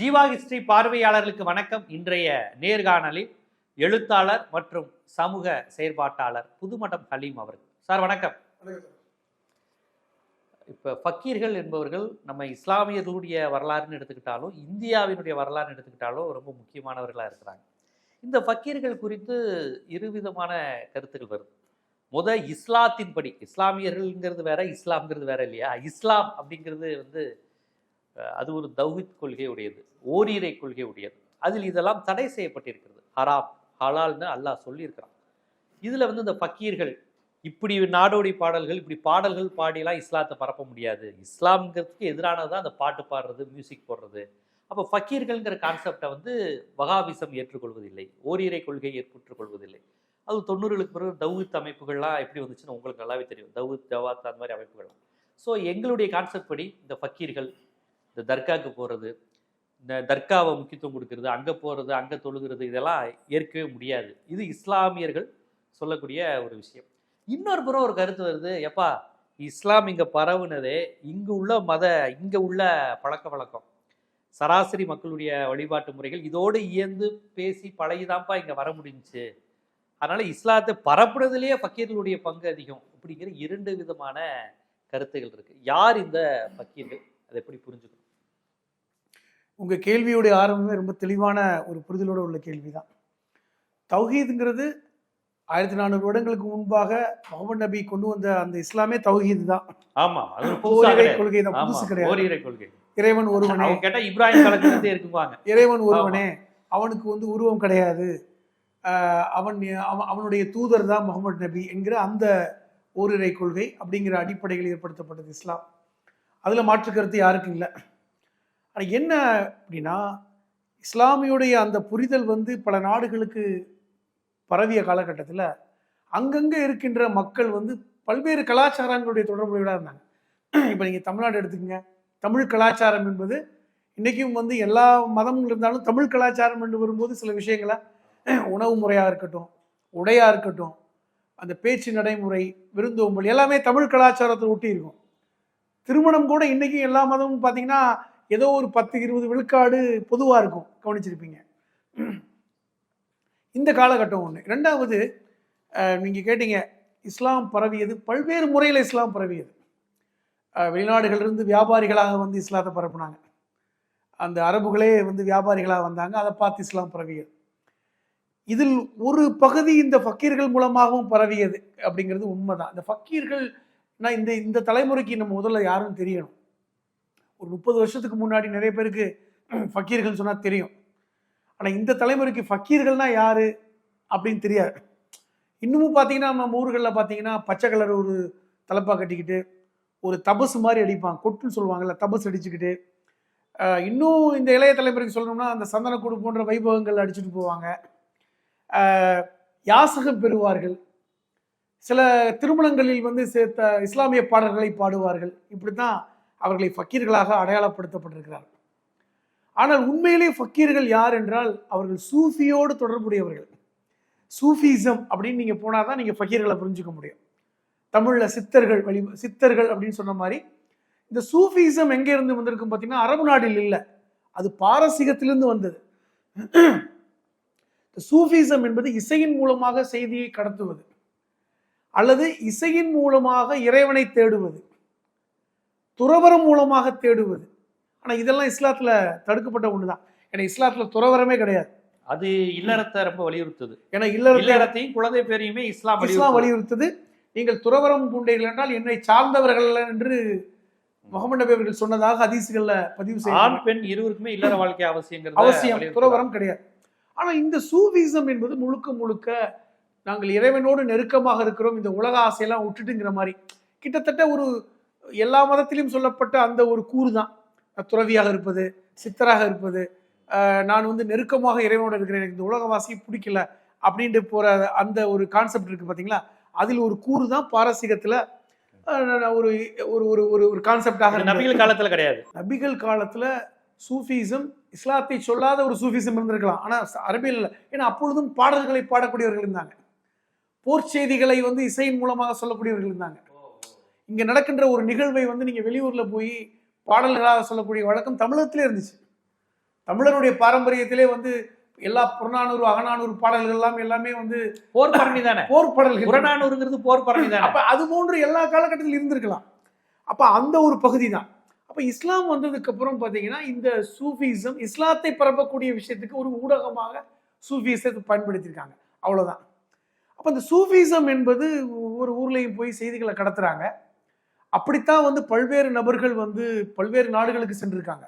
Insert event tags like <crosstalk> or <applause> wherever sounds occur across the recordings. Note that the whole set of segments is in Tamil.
ஜீவா ஹிஸ்டரி பார்வையாளர்களுக்கு வணக்கம். இன்றைய நேர்காணலில் எழுத்தாளர் மற்றும் சமூக செயற்பாட்டாளர் புதுமடம் ஹலீம் அவர்கள். சார் வணக்கம். இப்போ ஃபக்கீர்கள் என்பவர்கள் நம்ம இஸ்லாமியர்களுடைய வரலாறுன்னு எடுத்துக்கிட்டாலும் இந்தியாவினுடைய வரலாறுன்னு எடுத்துக்கிட்டாலும் ரொம்ப முக்கியமானவர்களாக இருக்கிறாங்க. இந்த ஃபக்கீர்கள் குறித்து இருவிதமான கருத்துக்கள் வருது முத இஸ்லாத்தின்படி இஸ்லாமியர்கள்ங்கிறது வேற இஸ்லாம்ங்கிறது வேற இல்லையா? இஸ்லாம் அப்படிங்கிறது வந்து அது ஒரு தௌஹித் கொள்கை உடையது ஓரிரை கொள்கை உடையது அதில் இதெல்லாம் தடை செய்யப்பட்டிருக்கிறது. ஹராம் ஹலால்னு அல்லாஹ் சொல்லியிருக்கிறான். இதில் வந்து இந்த ஃபக்கீர்கள் இப்படி நாடோடி பாடல்கள் இப்படி பாடல்கள் பாடிலாம் இஸ்லாத்தை பரப்ப முடியாது. இஸ்லாம்ங்கிறதுக்கு எதிரானது தான் அந்த பாட்டு பாடுறது மியூசிக் போடுறது. அப்போ ஃபக்கீர்கள்ங்கிற கான்செப்டை வந்து வகாபிசம் ஏற்றுக்கொள்வதில்லை. ஓரிரை கொள்கை ஏற்றுக்கொள்வதில்லை அது தொண்ணூறுகளுக்கு பிறகு தௌஹித் அமைப்புகள்லாம் எப்படி வந்துச்சுன்னு உங்களுக்கு நல்லாவே தெரியும். தௌஹித் ஜவாத் அந்த மாதிரி அமைப்புகள்லாம். ஸோ எங்களுடைய கான்செப்ட் படி இந்த ஃபக்கீர்கள் இந்த தர்காவுக்கு போகிறது இந்த தர்காவை முக்கியத்துவம் கொடுக்கறது அங்கே போகிறது அங்கே தொழுகிறது இதெல்லாம் ஏற்கவே முடியாது. இது இஸ்லாமியர்கள் சொல்லக்கூடிய ஒரு விஷயம். இன்னொரு புறம் ஒரு கருத்து வருது எப்பா இஸ்லாம் இங்கே பரவுனதே இங்கே உள்ள மத இங்கே உள்ள பழக்க வழக்கம். சராசரி மக்களுடைய வழிபாட்டு முறைகள் இதோடு இயந்து பேசி பழகிதான்ப்பா இங்கே வர முடிஞ்சுச்சு. அதனால் இஸ்லாத்தை பரப்புறதுலேயே ஃபக்கீர்களுடைய பங்கு அதிகம் அப்படிங்கிற இரண்டு விதமான கருத்துகள் இருக்குது யார் இந்த ஃபக்கீர்கள்? அதை எப்படி புரிஞ்சுக்கணும்? உங்க கேள்வியுடைய ஆரம்பமே ரொம்ப தெளிவான ஒரு புரிதலோட உள்ள கேள்விதான். தௌஹீதுங்கிறது ஆயிரத்தி நானூறு வருடங்களுக்கு முன்பாக முகமது நபி கொண்டு வந்த அந்த இஸ்லாமே தௌஹீது தான். ஆமா அது ஒரு புதுசா ஓரிரை. கொள்கை தான் புதுசு கிடையாது. இறைவன் ஒருவனே. கேட்டா இப்ராஹிம் காலத்துல இருக்குவாங்க இறைவன் ஒருவனே. அவனுக்கு வந்து உருவம் கிடையாது. அவன் அவனுடைய தூதர் தான் முகமது நபி என்கிற அந்த ஓரிரை கொள்கை அப்படிங்கிற அடிப்படையில் ஏற்படுத்தப்பட்டது இஸ்லாம். அதில் மாற்று கருத்து யாருக்கும் இல்லை. ஆனால் என்ன அப்படின்னா இஸ்லாமியுடைய அந்த புரிதல் வந்து பல நாடுகளுக்கு பரவிய காலகட்டத்தில் அங்கங்கே இருக்கின்ற மக்கள் வந்து பல்வேறு கலாச்சாரங்களுடைய தொடர்புடையவர்களாக இருந்தாங்க. இப்போ நீங்கள் தமிழ்நாடு எடுத்துக்கங்க. தமிழ் கலாச்சாரம் என்பது இன்றைக்கும் வந்து எல்லா மதமும் இருந்தாலும் தமிழ் கலாச்சாரம் என்று வரும்போது சில விஷயங்களை உணவு முறையாக இருக்கட்டும் உடையாக இருக்கட்டும் அந்த பேச்சு நடைமுறை விருந்தோம்பல் எல்லாமே தமிழ் கலாச்சாரத்தை ஒட்டி இருக்கும். திருமணம் கூட இன்றைக்கும் எல்லா மதமும் பார்த்தீங்கன்னா ஏதோ ஒரு பத்து இருபது விழுக்காடு பொதுவாக இருக்கும். கவனிச்சிருப்பீங்க. இந்த காலகட்டம் ஒன்று ரெண்டாவது நீங்கள் கேட்டீங்க இஸ்லாம் பரவியது. பல்வேறு முறையில் இஸ்லாம் பரவியது. வெளிநாடுகளிலிருந்து வியாபாரிகளாக வந்து இஸ்லாத்தை பரப்புனாங்க. அந்த அரபுகளே வந்து வியாபாரிகளாக வந்தாங்க. அதை பார்த்து இஸ்லாம் பரவியது. இதில் ஒரு பகுதி இந்த ஃபக்கீர்கள் மூலமாகவும் பரவியது அப்படிங்கிறது உண்மைதான். இந்த ஃபக்கீர்கள் நான் இந்த இந்த தலைமுறைக்கு நம்ம முதல்ல யாரும் தெரியணும். ஒரு முப்பது வருஷத்துக்கு முன்னாடி நிறைய பேருக்கு <clears throat> ஃபக்கீர்கள் சொன்னால் தெரியும். ஆனால் இந்த தலைமுறைக்கு ஃபக்கீர்கள்னா யார்? அப்படின்னு தெரியாது. இன்னமும் பார்த்தீங்கன்னா நம்ம ஊர்களில் பார்த்தீங்கன்னா பச்சை கலர் ஒரு தலைப்பாக கட்டிக்கிட்டு ஒரு தபசு மாதிரி அடிப்பான். கொட்டுன்னு சொல்லுவாங்கல்ல தபஸ் அடிச்சுக்கிட்டு. இன்னும் இந்த இளைய தலைமுறைக்கு சொல்லணும்னா அந்த சந்தனக்கூடு போன்ற வைபவங்கள் அடிச்சுட்டு போவாங்க. யாசகம் பெறுவார்கள். சில திருமணங்களில் வந்து சேர்த்த இஸ்லாமிய பாடல்களை பாடுவார்கள். இப்படி தான் அவர்களை ஃபக்கீர்களாக அடையாளப்படுத்தப்பட்டிருக்கிறார்கள் ஆனால் உண்மையிலே ஃபக்கீர்கள் யார் என்றால் அவர்கள் சூஃபியோடு தொடர்புடையவர்கள். சூஃபிசம் அப்படின்னு நீங்கள் போனால் தான் நீங்கள் ஃபக்கீர்களை புரிஞ்சுக்க முடியும். தமிழில் சித்தர்கள் வழி சித்தர்கள் அப்படின்னு சொன்ன மாதிரி இந்த சூஃபிசம் எங்கே இருந்து வந்திருக்கும் பார்த்தீங்கன்னா அரபு நாட்டில் இல்லை. அது பாரசீகத்திலிருந்து வந்தது. இந்த சூஃபிசம் என்பது இசையின் மூலமாக செய்தியை கடத்துவது. அல்லது இசையின் மூலமாக இறைவனை தேடுவது. துறவரம் மூலமாக தேடுவது. ஆனால் இதெல்லாம் இஸ்லாத்தில் தடுக்கப்பட்ட ஒன்று தான் ஏன்னா இஸ்லாத்தில் துறவரமே கிடையாது. அது இல்லறத்தை ரொம்ப வலியுறுத்துது. ஏன்னா இல்லறத்தை இல்லறத்தையும் குழந்தை பேரையுமே இஸ்லாம் இஸ்லாம் வலியுறுத்துது. நீங்கள் துறவரம் பூண்டீர்கள் என்றால் என்னை சார்ந்தவர்கள் என்று முகமது நபி அவர்கள் சொன்னதாக ஹதீஸ்கள்ல பதிவு ஆண் செய்ய பெண் இருவருக்குமே இல்லற வாழ்க்கை அவசியங்கிறது அவசியம். துறவரம் கிடையாது. ஆனா இந்த சூஃபிசம் என்பது முழுக்க முழுக்க நாங்கள் இறைவனோடு நெருக்கமாக இருக்கிறோம். இந்த உலக ஆசையெல்லாம் விட்டுட்டுங்கிற மாதிரி. கிட்டத்தட்ட ஒரு எல்லா மதத்திலும் சொல்லப்பட்ட அந்த ஒரு கூறு தான் துறவியாக இருப்பது சித்தராக இருப்பது நான் வந்து நெருக்கமாக இறைவனோடு இருக்கிறேன் எனக்கு இந்த உலகவாசி பிடிக்கல அப்படின்ட்டு போற அந்த ஒரு கான்செப்ட் இருக்கு பாத்தீங்களா? அதில் ஒரு கூறு தான் பாரசீகத்துல ஒரு ஒரு ஒரு ஒரு ஒரு கான்செப்டாக நபிகள் காலத்துல கிடையாது. நபிகள் காலத்துல சூஃபிசம் இஸ்லாத்தை சொல்லாத ஒரு சூஃபிசம் இருந்திருக்கலாம். ஆனா அரபியில் இல்லை. ஏன்னா அப்பொழுதும் பாடல்களை பாடக்கூடியவர்கள் இருந்தாங்க. போர் செய்திகளை வந்து இசையின் மூலமாக சொல்லக்கூடியவர்கள் இருந்தாங்க. இங்க நடக்கின்ற ஒரு நிகழ்வை வந்து நீங்க வெளியூர்ல போய் பாடல்களாக சொல்லக்கூடிய வழக்கம் தமிழகத்திலே இருந்துச்சு. தமிழருடைய பாரம்பரியத்திலே வந்து எல்லா புறநானூறு அகநானூறு பாடல்கள் எல்லாம் எல்லாமே வந்து போர் பரணி தானே? போர் பாடல்கள். புறநானூறுங்கிறது போர் பரணி தானே? அப்ப அது போன்று எல்லா காலகட்டத்திலும் இருந்திருக்கலாம். அப்ப அந்த ஒரு பகுதி தான். அப்ப இஸ்லாம் வந்ததுக்கு அப்புறம் பாத்தீங்கன்னா இந்த சூஃபிசம் இஸ்லாத்தை பரப்பக்கூடிய விஷயத்துக்கு ஒரு ஊடகமாக சூஃபிசத்தை பயன்படுத்தியிருக்காங்க. அவ்வளவுதான். அப்ப இந்த சூஃபிசம் என்பது ஒவ்வொரு ஊர்லயும் போய் செய்திகளை கடத்துறாங்க. அப்படித்தான் வந்து பல்வேறு நபர்கள் வந்து பல்வேறு நாடுகளுக்கு சென்றிருக்காங்க.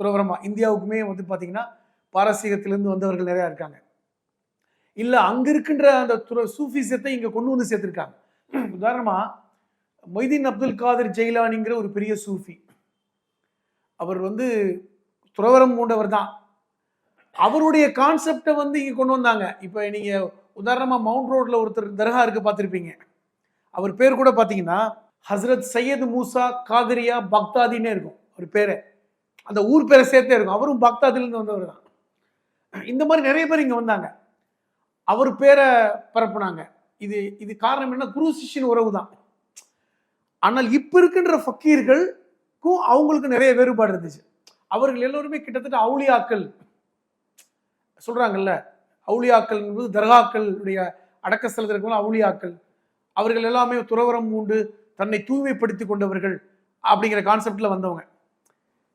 துறவரமாக இந்தியாவுக்குமே வந்து பார்த்தீங்கன்னா பாரசீகத்திலேருந்து வந்தவர்கள் நிறையா இருக்காங்க. இல்லை அங்கே இருக்கின்ற அந்த துற சூஃபிசத்தை இங்கே கொண்டு வந்து சேர்த்துருக்காங்க. உதாரணமாக மொய்தீன் அப்துல் காதர் ஜெயிலானிங்கிற ஒரு பெரிய சூஃபி. அவர் வந்து துறவரம் கொண்டவர் தான். அவருடைய கான்செப்டை வந்து இங்கே கொண்டு வந்தாங்க. இப்போ நீங்கள் உதாரணமாக மவுண்ட் ரோட்டில் ஒருத்தர் தர்கா இருக்கு பார்த்துருப்பீங்க அவர் பேர் கூட பார்த்தீங்கன்னா ஹஸ்ரத் சையது மூசா காதரியா பக்தாதின்னே இருக்கும். அவர் பேரை. அந்த ஊர் பேரை சேர்த்தே இருக்கும். அவரும் பக்தாதிலிருந்து வந்தவர் தான். இந்த மாதிரி நிறைய பேர் இங்கே வந்தாங்க. அவர் பேரை பரப்புனாங்க. இது இது காரணம் என்ன? குரு சிஷ்யன் உறவு தான். ஆனால் இப்போ இருக்கின்ற ஃபக்கீர்களுக்கும் அவங்களுக்கு நிறைய வேறுபாடு இருந்துச்சு. அவர்கள் எல்லோருமே கிட்டத்தட்ட அவுளியாக்கள். சொல்றாங்கல்ல? அவுளியாக்கள் என்பது தர்காக்களுடைய அடக்க ஸ்தலத்திற்கு அவுளியாக்கள். அவர்கள் எல்லாமே துறவரம் உண்டு தன்னை தூய்மைப்படுத்தி கொண்டவர்கள் அப்படிங்கிற கான்செப்ட்ல வந்தவங்க.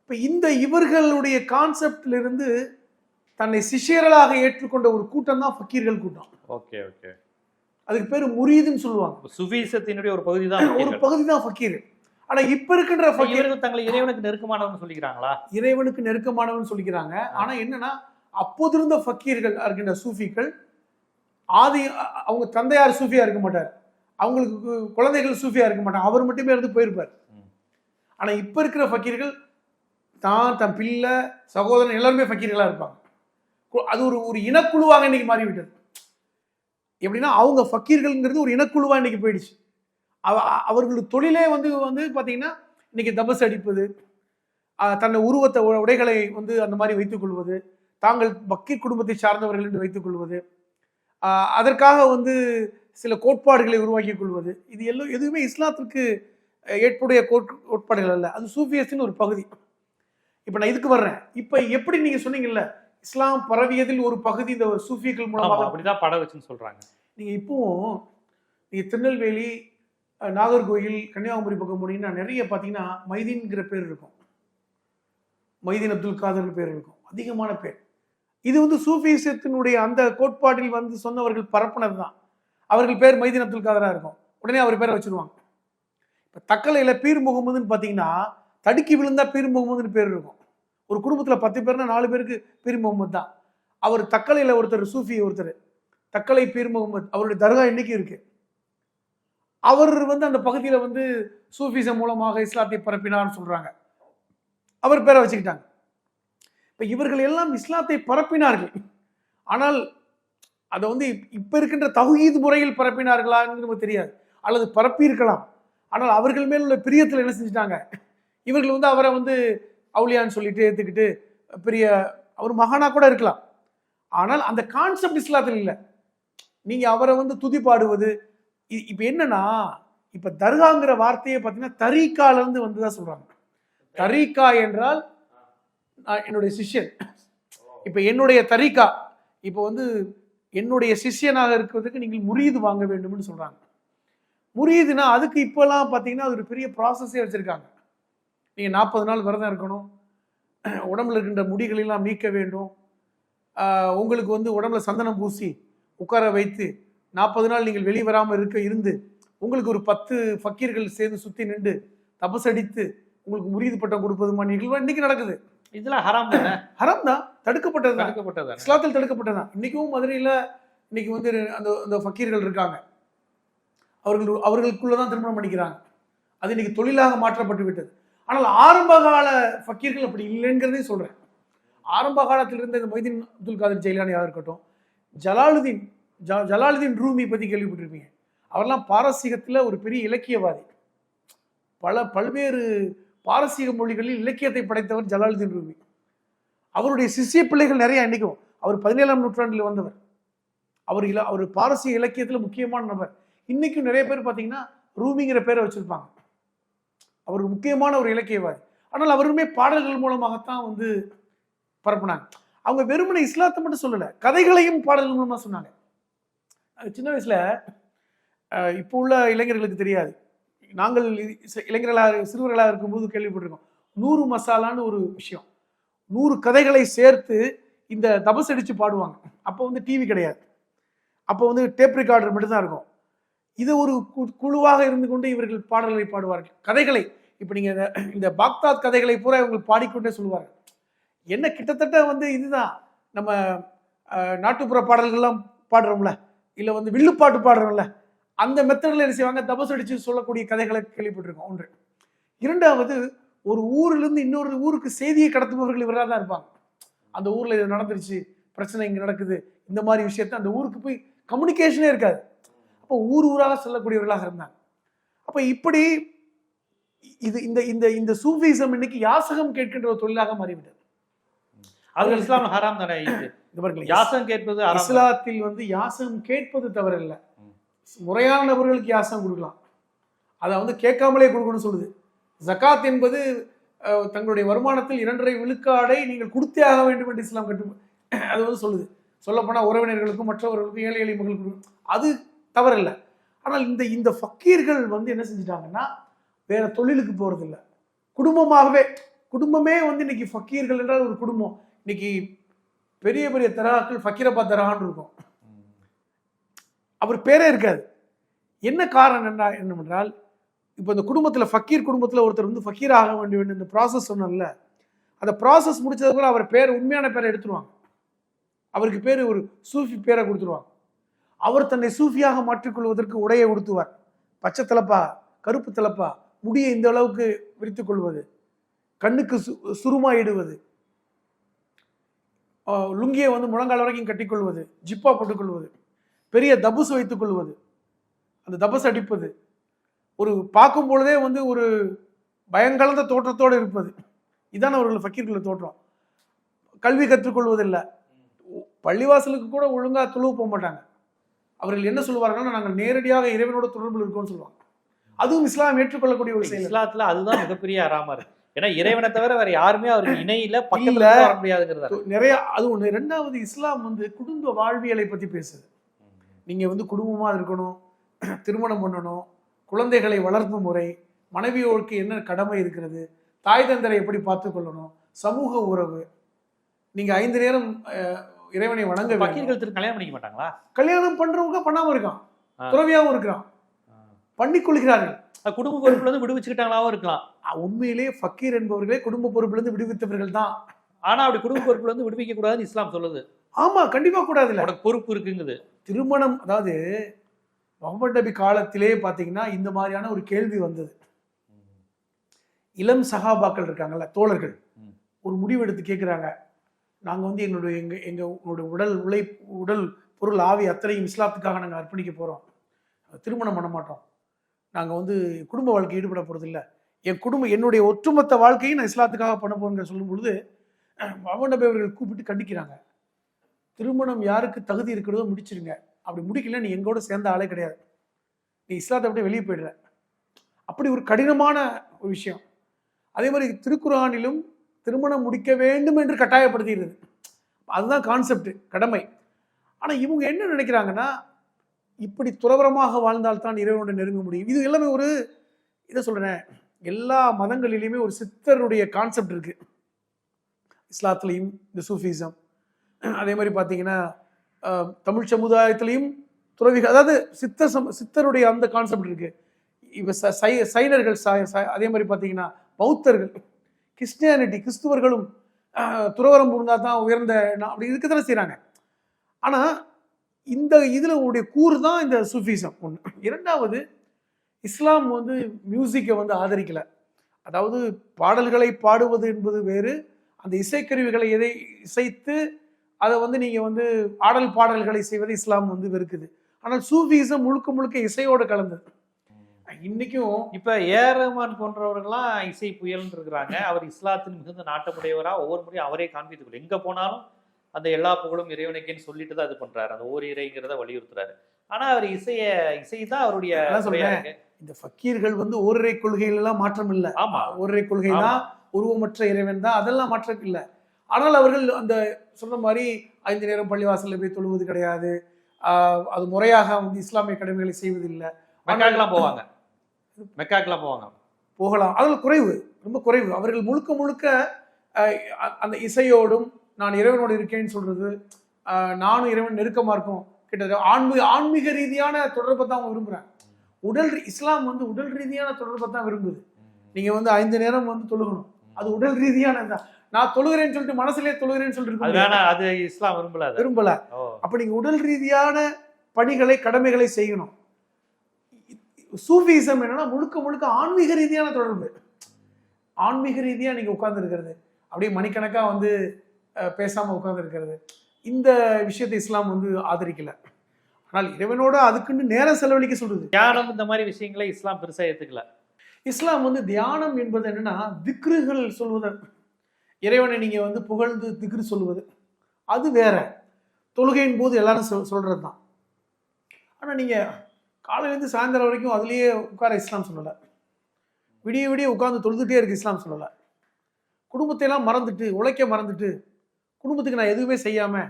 இப்ப இந்த இவர்களுடைய கான்செப்ட்ல இருந்து தன்னை சிஷ்யர்களாக ஏற்றுக்கொண்ட ஒரு கூட்டம் தான் ஃபக்கீர்கள் கூட்டம். Okay okay. அதுக்கு பேரு முரீதுன்னு சொல்லுவாங்க. சுவீசத்தினுடைய ஒரு பகுதி தான் ஒரு பகுதி தான் ஃபக்கீர். ஆனா இப்ப இருக்கின்ற ஃபக்கீர் இவர்கள் தங்களை இறைவனுக்கு நெருக்கமானவங்க சொல்லிக்கிறாங்களா? இறைவனுக்கு நெருக்கமானவன் சொல்லிக்கிறாங்க. ஆனா என்னன்னா அப்போது இருந்த ஃபக்கீர்கள் இருக்கின்ற சூஃபிகள் ஆதி அவங்க தந்தையார் சூஃபியா இருக்க மாட்டார். அவங்களுக்கு குழந்தைகள் சூஃபியா இருக்க மாட்டாங்க. அவர் மட்டுமே இருந்து போயிருப்பார். ம். ஆனா இப்ப இருக்கிற ஃபக்கீர்கள் தான் தன் பிள்ளை சகோதரன் எல்லாருமே ஃபக்கீர்களா இருப்பாங்க. அது ஒரு ஒரு இனக்குழுவாக இன்னைக்கு மாறிவிட்டது. எப்படின்னா அவங்க ஃபக்கீர்கள்ங்கிறது ஒரு இனக்குழுவா இன்னைக்கு போயிடுச்சு. அவ- அ- அவர்களுடைய தொழிலே வந்து வந்து பாத்தீங்கன்னா இன்னைக்கு தபஸ் அடிப்பது தன்னை உருவத்தை உடைகளை வந்து அந்த மாதிரி வைத்துக் கொள்வது தாங்கள் பக்கீர் குடும்பத்தை சார்ந்தவர்கள் என்று வைத்துக் கொள்வது அதற்காக வந்து சில கோட்பாடுகளை உருவாக்கிக் கொள்வது. இது எல்லாம் எதுவுமே இஸ்லாத்திற்கு ஏற்புடைய கோட்- கோட்பாடுகள் அல்ல. அது சூஃபியஸின் ஒரு பகுதி. இப்ப நான் இதுக்கு வர்றேன். இப்ப எப்படி நீங்க சொன்னீங்கல்ல இஸ்லாம் பரவியதில் ஒரு பகுதி இந்த சூஃபியர்கள் மூலமாக அப்படிதான் படம் வச்சுன்னு சொல்றாங்க. நீங்க இப்போவும் நீங்க திருநெல்வேலி நாகர்கோயில் கன்னியாகுமரி பக்கம் போனீங்கன்னா நிறைய பார்த்தீங்கன்னா மைதீன்கிற பேர் இருக்கும். மைதீன் அப்துல் காதர் பேர் இருக்கும். அதிகமான பேர். இது வந்து சூஃபிசத்தினுடைய அந்த கோட்பாட்டில் வந்து சொன்னவர்கள் பரப்புனது தான் அவர்கள் பேர் மைதீன் அப்துல் காதராக இருக்கும். உடனே அவர் பேரை வச்சிருவாங்க. இப்போ தக்கலையில் பீர் முகமதுன்னு பார்த்தீங்கன்னா தடுக்கி விழுந்தா பீர் முகமதுன்னு பேர் இருக்கும். ஒரு குடும்பத்தில் பத்து பேர்னா நாலு பேருக்கு பீர் முகமது தான். அவர் தக்கலையில் ஒருத்தர் சூஃபி ஒருத்தர். தக்கலை பீர் முகமது அவருடைய தர்கா இன்னைக்கு இருக்கு. அவர் வந்து அந்த பகுதியில் வந்து சூஃபிசம் மூலமாக இஸ்லாத்தை பரப்பினார்னு சொல்கிறாங்க அவர் பேரை வச்சுக்கிட்டாங்க. இப்போ இவர்கள் எல்லாம் இஸ்லாத்தை பரப்பினார்கள். ஆனால் அதை வந்து இப்- இருக்கின்ற தகுதி முறையில் பரப்பினார்களான்னு நமக்கு தெரியாது. அல்லது பரப்பியிருக்கலாம். ஆனால் அவர்கள் மேல் உள்ள பிரியத்தில் என்ன செஞ்சுட்டாங்க? இவர்கள் வந்து அவரை வந்து அவுளியான்னு சொல்லிட்டு ஏற்றுக்கிட்டு பெரிய அவர் மகானா கூட இருக்கலாம். ஆனால் அந்த கான்செப்ட் இஸ்லாத்தில் இல்லை. நீங்கள் அவரை வந்து துதி பாடுவது இ- என்னன்னா இப்போ தர்காங்கிற வார்த்தையை பார்த்தீங்கன்னா தரீக்காலேருந்து வந்து வந்துதான் சொல்கிறாங்க தரீக்கா என்றால் நான் என்னுடைய சிஷ்யன். இப்போ என்னுடைய தரீக்கா. இப்போ வந்து என்னுடைய சிஷ்யனாக இருக்கிறதுக்கு நீங்கள் முரீது வாங்க வேண்டும்னு சொல்கிறாங்க முறியுதுன்னா அதுக்கு இப்போல்லாம் பார்த்தீங்கன்னா அது ஒரு பெரிய ப்ராசஸே வச்சுருக்காங்க. நீங்கள் நாற்பது நாள் விரதம் இருக்கணும். உடம்புல இருக்கின்ற முடிகளெல்லாம் நீக்க வேண்டும். உங்களுக்கு வந்து உடம்புல சந்தனம் பூசி உட்கார வைத்து நாற்பது நாள் நீங்கள் வெளியே வராமல் இருக்க இருந்து உங்களுக்கு ஒரு பத்து ஃபக்கீர்கள் சேர்ந்து சுற்றி நின்று தபசடித்து உங்களுக்கு முறியது பட்டம் கொடுப்பதுமா? நிகழ்வு இன்றைக்கி நடக்குது. இதெல்லாம் ஹராம் தானே? ஹரம் தான். தடுக்கப்பட்டது தான். தடுக்கப்பட்டது தானே? இஸ்லாத்தில் தடுக்கப்பட்டது தான். இன்னைக்கும் மதுரையில இன்னைக்கு வந்து அந்த அந்த ஃபக்கீர்கள் இருக்காங்க. அவர்கள் அவர்களுக்குள்ள தான் திருமணம் பண்ணிக்கிறாங்க. அது இன்னைக்கு தொழிலாக மாற்றப்பட்டு விட்டது. ஆனால் ஆரம்ப கால ஃபக்கீர்கள் அப்படி இல்லைங்கிறதே சொல்றேன். ஆரம்ப காலத்தில் இருந்த இந்த மொய்தீன் அப்துல் காதர் ஜெயிலானியாக இருக்கட்டும் ஜலாலுதீன் ஜ- ஜலாலுதீன் ரூமி பத்தி கேள்விப்பட்டிருப்பீங்க. அவர்லாம் பாரசீகத்துல ஒரு பெரிய இலக்கியவாதி. பல பல்வேறு பாரசீக மொழிகளில் இலக்கியத்தை படைத்தவர் ஜலாலுதீன் ரூமி அவருடைய சிசிய பிள்ளைகள் நிறைய இன்னைக்கும் அவர் பதினேழாம் நூற்றாண்டில் வந்தவர். அவர் இல அவர் பாரசீக இலக்கியத்தில் முக்கியமான நபர். இன்னைக்கும் நிறைய பேர் பார்த்தீங்கன்னா ரூமிங்கிற பேரை வச்சிருப்பாங்க. அவர் முக்கியமான ஒரு இலக்கியவாதி. ஆனால் அவருமே பாடல்கள் மூலமாகத்தான் வந்து பரப்புனாங்க. அவங்க வெறுமனை இஸ்லாத்தை மட்டும் சொல்லலை கதைகளையும் பாடல்கள் மூலமாக சொன்னாங்க. சின்ன வயசில் இப்போ உள்ள இளைஞர்களுக்கு தெரியாது. நாங்கள் இளைஞர்களாக சிறுவர்களாக இருக்கும்போது கேள்விப்பட்டிருக்கோம். நூறு மசாலான்னு ஒரு விஷயம். நூறு கதைகளை சேர்த்து இந்த தபஸ் அடித்து பாடுவாங்க. அப்போ வந்து டிவி கிடையாது. அப்போ வந்து டேப் ரெக்கார்டர் மட்டும்தான் இருக்கும். இது ஒரு கு- குழுவாக இருந்து கொண்டு இவர்கள் பாடல்களை பாடுவார்கள். கதைகளை இப்போ நீங்கள் இந்த- இந்த பாக்தாத் கதைகளை பூரா இவங்க பாடிக்கொண்டே சொல்லுவார்கள் என்ன கிட்டத்தட்ட வந்து இதுதான். நம்ம நாட்டுப்புற பாடல்கள்லாம் பாடுறோம்ல. இல்லை வந்து வில்லுப்பாட்டு பாடுறோம்ல. அந்த மெத்தடில் என்ன செய்வாங்க? தபஸ் அடிச்சு சொல்லக்கூடிய கதைகளை கேள்விப்பட்டிருக்கோம். ஒன்று. இரண்டாவது ஒரு ஊரிலிருந்து இன்னொரு ஊருக்கு செய்தியை கடத்துபவர்கள் இவராக தான் இருப்பாங்க. அந்த ஊர்ல இது நடந்துருச்சு பிரச்சனை இங்க நடக்குது இந்த மாதிரி விஷயத்த அந்த ஊருக்கு போய் கம்யூனிகேஷனே இருக்காது. அப்போ ஊர் ஊராக செல்லக்கூடியவர்களாக இருந்தாங்க. அப்ப இப்படி இது இந்த இந்த இந்த சூஃபிசம் இன்னைக்கு யாசகம் கேட்கின்ற ஒரு தொழிலாக மாறிவிட்டது. அது இஸ்லாம் ஹராம் தானே இது பாருங்களேன், யாசம் கேட்பது? இஸ்லாத்தில் வந்து யாசகம் கேட்பது தவறில்லை. ம். முறையான நபர்களுக்கு யாசம் கொடுக்கலாம்? அதை வந்து கேட்காமலே கொடுக்கணும்னு சொல்லுது. ஜகாத் என்பது தங்களுடைய வருமானத்தில் இரண்டரை விழுக்காடை நீங்கள் கொடுத்தே ஆக வேண்டும் என்று இஸ்லாம் கட்டு அது வந்து சொல்லுது. சொல்லப்போனால் உறவினர்களுக்கும் மற்றவர்களுக்கும் ஏழை எளிய மகளுக்கும் அது தவறில்லை. ஆனால் இந்த இந்த ஃபக்கீர்கள் வந்து என்ன செஞ்சுட்டாங்கன்னா வேற தொழிலுக்கு போகிறதில்ல குடும்பமாகவே குடும்பமே வந்து இன்னைக்கு ஃபக்கீர்கள் என்றால் ஒரு குடும்பம். இன்னைக்கு பெரிய பெரிய தராக்கள் ஃபக்கீரப்பா தரான்னு இருக்கும். அவர் பேரே இருக்காது. என்ன காரணம் என்ன என்னவென்றால் இப்போ இந்த குடும்பத்தில் ஃபக்கீர் குடும்பத்தில் ஒருத்தர் வந்து ஃபக்கீர் ஆக வேண்டிய வேண்டிய இந்த ப்ராசஸ் சொன்னல அந்த ப்ராசஸ் முடிச்சதுக்கு அவர் பேர் உண்மையான பேரை எடுத்துருவாங்க. அவருக்கு பேர் ஒரு சூஃபி பேரை கொடுத்துருவாங்க. அவர் தன்னை சூஃபியாக மாற்றிக்கொள்வதற்கு உடையை உடுத்துவார். பச்சை தலப்பா கருப்பு தலப்பா முடியை இந்த அளவுக்கு விரித்து கொள்வது கண்ணுக்கு சு சுருமாயிடுவது லுங்கியை வந்து முழங்கால் வரைக்கும் கட்டிக்கொள்வது ஜிப்பா போட்டுக்கொள்வது. பெரிய தபுஸ் வைத்துக் கொள்வது. அந்த தபஸ் அடிப்பது. ஒரு பார்க்கும் பொழுதே வந்து ஒரு பயங்கலந்த தோற்றத்தோடு இருப்பது. இதான் அவர்கள் ஃபக்கீர்கள் தோற்றம். கல்வி கற்றுக்கொள்வதில்லை பள்ளிவாசலுக்கு கூட ஒழுங்கா துழுவு போக மாட்டாங்க. அவர்கள் என்ன சொல்லுவார்கள்னா நாங்கள் நேரடியாக இறைவனோட தொடர்பில் இருக்கோம்னு சொல்லுவாங்க அதுவும் இஸ்லாம் ஏற்றுக்கொள்ளக்கூடிய ஒரு செயல். இஸ்லாத்துல அதுதான் மிகப்பெரிய ஹராமா இருக்கு ஏன்னா இறைவனை தவிர வேற யாருமே அவருக்கு இணையில பக்கத்துல வர முடியாதுங்கிறதா நிறைய அது ஒன்று ரெண்டாவது இஸ்லாம் வந்து குடும்ப வாழ்வியலை பத்தி பேசுது. நீங்க வந்து குடும்பமா இருக்கணும் <clears throat> திருமணம் பண்ணணும் குழந்தைகளை வளர்ப்பு முறை மனைவியோருக்கு என்ன கடமை இருக்கிறது தாய் தந்தரை எப்படி பார்த்துக் கொள்ளணும் சமூக உறவு. நீங்க ஐந்து நேரம் இறைவனை வணங்க வேண்டும். பக்கீர்கள் திரு கல்யாணம் பண்ணிக்க மாட்டாங்களா? கல்யாணம் பண்றவங்க பண்ணாம இருக்கான். ஆ. துறவியாவும் இருக்கிறான். பண்ணிக் கொள்கிறார்கள். குடும்ப பொறுப்புல இருந்து விடுவிச்சுக்கிட்டாங்களாவும் இருக்கலாம் உண்மையிலே ஃபக்கீர் என்பவர்களே குடும்ப பொறுப்பிலிருந்து விடுவித்தவர்கள் தான். ஆனா அப்படி குடும்ப பொறுப்புல இருந்து விடுவிக்க கூடாதுன்னு இஸ்லாம் சொல்லுது. ஆமா கண்டிப்பா கூடாதுல்ல. உனக்கு பொறுப்பு இருக்குங்குது. திருமணம் அதாவது முகமது நபி காலத்திலே பார்த்தீங்கன்னா இந்த மாதிரியான ஒரு கேள்வி வந்தது. இளம் சகாபாக்கள் இருக்காங்கல்ல தோழர்கள். ஒரு முடிவு எடுத்து கேட்குறாங்க நாங்கள் வந்து எங்களுடைய எங்கள் எங்கள் உங்களுடைய உடல் உழை உடல் பொருள் ஆவி அத்தனையும் இஸ்லாத்துக்காக நாங்கள் அர்ப்பணிக்க போகிறோம் திருமணம் பண்ண மாட்டோம். நாங்கள் வந்து குடும்ப வாழ்க்கை ஈடுபட போகிறதில்ல என் குடும்பம் என்னுடைய ஒட்டுமொத்த வாழ்க்கையை நான் இஸ்லாத்துக்காக பண்ண போறேங்க சொல்லும் பொழுது முகமது நபி அவர்கள் கூப்பிட்டு கண்டிக்கிறாங்க. திருமணம் யாருக்கு தகுதி இருக்கிறதோ முடிச்சிருங்க. அப்படி முடிக்கல நீ எங்கூட சேர்ந்த ஆளே கிடையாது. நீ இஸ்லாத்தை விட்டு வெளியே போயிடுற. அப்படி ஒரு கடினமான ஒரு விஷயம். அதே மாதிரி திருக்குறானிலும் திருமணம் முடிக்க வேண்டும் என்று கட்டாயப்படுத்துகிறது அதுதான் கான்செப்ட் கடமை. ஆனால் இவங்க என்ன நினைக்கிறாங்கன்னா இப்படி துறவரமாக வாழ்ந்தால்தான் இறைவனோட நெருங்க முடியும். இது எல்லாமே ஒரு இதை சொல்கிறேன் எல்லா மதங்களிலையுமே ஒரு சித்தருடைய கான்செப்ட் இருக்குது இஸ்லாத்துலேயும் இந்த சூஃபிசம் அதே மாதிரி பார்த்தீங்கன்னா தமிழ் சமுதாயத்திலையும் துறவிகள் அதாவது சித்தர் சம் சித்தருடைய அந்த கான்செப்ட் இருக்கு. இப்போ ச- சை சைனர்கள் ச- அதே மாதிரி பார்த்தீங்கன்னா பௌத்தர்கள் கிறிஸ்டியானிட்டி கிறிஸ்துவர்களும் துறவரம் இருந்தால் தான் உயர்ந்த அப்படி இருக்க தானே செய்கிறாங்க ஆனால் இந்த இதில் உடைய கூறு தான் இந்த சூஃபிசம் ஒன்று இரண்டாவது இஸ்லாம் வந்து மியூசிக்கை வந்து ஆதரிக்கலை. அதாவது பாடல்களை பாடுவது என்பது வேறு அந்த இசைக்கருவிகளை எதை இசைத்து அதை வந்து நீங்கள் வந்து ஆடல் பாடல்களை செய்வது இஸ்லாம் வந்து வெறுக்குது. ஆனால் சூஃபிசம் முழுக்க முழுக்க இசையோடு கலந்தது. இன்னைக்கும் இப்ப ஏ ரஹ்மான் போன்றவர்கள்லாம் இசை புயல்னு இருக்கிறாங்க. அவர் இஸ்லாத்தின் மிகுந்த நாட்டமுடையவரா? ஒவ்வொரு முறையும் அவரே காண்பித்துக் கொள்ளும் எங்க போனாலும் அந்த எல்லா புகழும் இறைவனுக்கேன்னு சொல்லிட்டு தான் இது பண்றாரு. அந்த ஓர் இறைங்கிறத வலியுறுத்துறாரு. ஆனா அவர் இசைய இசை தான் அவருடைய. இந்த ஃபக்கீர்கள் வந்து ஓரிரை கொள்கையில எல்லாம் மாற்றம் இல்லை ஆமா. ஓரிரை கொள்கை தான் உருவமற்ற இறைவன் தான். அதெல்லாம் மாற்றம் இல்லை ஆனால் அவர்கள் அந்த சொன்ன மாதிரி ஐந்து நேரம் பள்ளிவாசலில் போய் தொழுவது கிடையாது. அது முறையாக வந்து இஸ்லாமிய கடமைகளை செய்வதில்லை. மெக்காக்கெல்லாம் போவாங்க. மெக்காக்கெல்லாம் போவாங்க. போகலாம். அதில் குறைவு ரொம்ப குறைவு. அவர்கள் முழுக்க முழுக்க அந்த இசையோடும் நான் இறைவனோடு இருக்கேன்னு சொல்றது ஆஹ் நானும் இறைவன் நெருக்கமா இருக்கும். கிட்டத்தட்ட ஆன்மீக ஆன்மீக ரீதியான தொடர்பை தான் அவங்க விரும்புறாங்க. உடல் இஸ்லாம் வந்து உடல் ரீதியான தொடர்பை தான் விரும்புது. நீங்க வந்து ஐந்து நேரம் வந்து தொழுகணும். அது உடல் ரீதியான நான் தொழுகிறேன்னு சொல்லிட்டு மனசுலயே தொழுகிறேன்னு சொல்லிட்டு அது இஸ்லாம் விரும்பல விரும்பல. அப்ப நீங்க உடல் ரீதியான பணிகளை கடமைகளை செய்யணும். சூஃபிசம் என்னன்னா முழுக்க முழுக்க ஆன்மீக ரீதியான தொடர்பு. ஆன்மீக ரீதியா நீங்க உட்கார்ந்து இருக்கிறது அப்படியே மணிக்கணக்கா வந்து பேசாம உட்கார்ந்து இருக்கிறது இந்த விஷயத்தை இஸ்லாம் வந்து ஆதரிக்கல. ஆனால் இறைவனோட அதுக்குன்னு நேரம் செலவழிக்க சொல்றது. தியானம் இந்த மாதிரி விஷயங்களை இஸ்லாம் பெருசா ஏத்துக்கல. இஸ்லாம் வந்து தியானம் என்பது என்னன்னா திக்ருகள் சொல்வது. இறைவனை நீங்க வந்து புகழ்ந்து திக்ரு சொல்வது. அது வேற. தொழுகையின் போது எல்லாரும் சொல் சொல்றது தான் ஆனால் நீங்க காலையிலேருந்து சாயந்தரம் வரைக்கும் அதுலேயே உட்கார இஸ்லாம் சொல்லலை. விடிய விடிய உட்கார்ந்து தொழுதுட்டே இருக்கு இஸ்லாம் சொல்லலை. குடும்பத்தையெல்லாம் மறந்துட்டு உழைக்க மறந்துட்டு குடும்பத்துக்கு நான் எதுவுமே செய்யாமல்